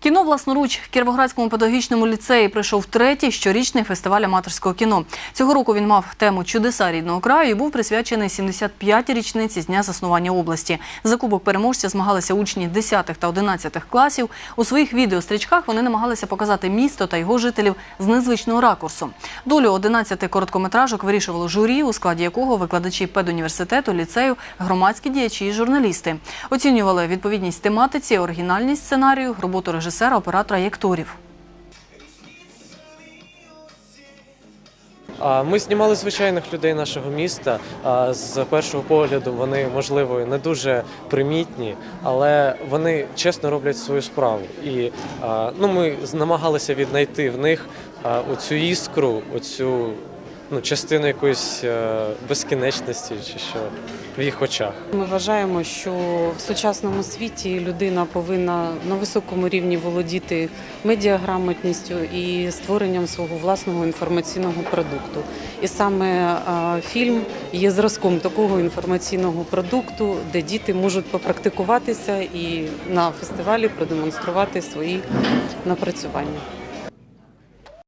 Кіно власноруч в Кіровоградському педагогічному ліцеї прийшов третій щорічний фестиваль аматорського кіно. Цього року він мав тему Чудеса рідного краю і був присвячений 75-й річниці з дня заснування області. За кубок переможця змагалися учні 10 та 11 класів. У своїх відеострічках вони намагалися показати місто та його жителів з незвичного ракурсу. Долю 11 короткометражок вирішувало журі, у складі якого викладачі педуніверситету, ліцею, громадські діячі і журналісти. Оцінювали відповідність тематиці, оригінальність сценарію, роботу режисера, оператора і акторів. Ми знімали звичайних людей нашого міста. З першого погляду вони, можливо, не дуже примітні, але вони чесно роблять свою справу. І ну, ми намагалися віднайти в них оцю іскру, оцю ну, частину якоїсь е, безкінечності, чи що в їх очах. Ми вважаємо, що в сучасному світі людина повинна на високому рівні володіти медіаграмотністю і створенням свого власного інформаційного продукту. І саме е, фільм є зразком такого інформаційного продукту, де діти можуть попрактикуватися і на фестивалі продемонструвати свої напрацювання.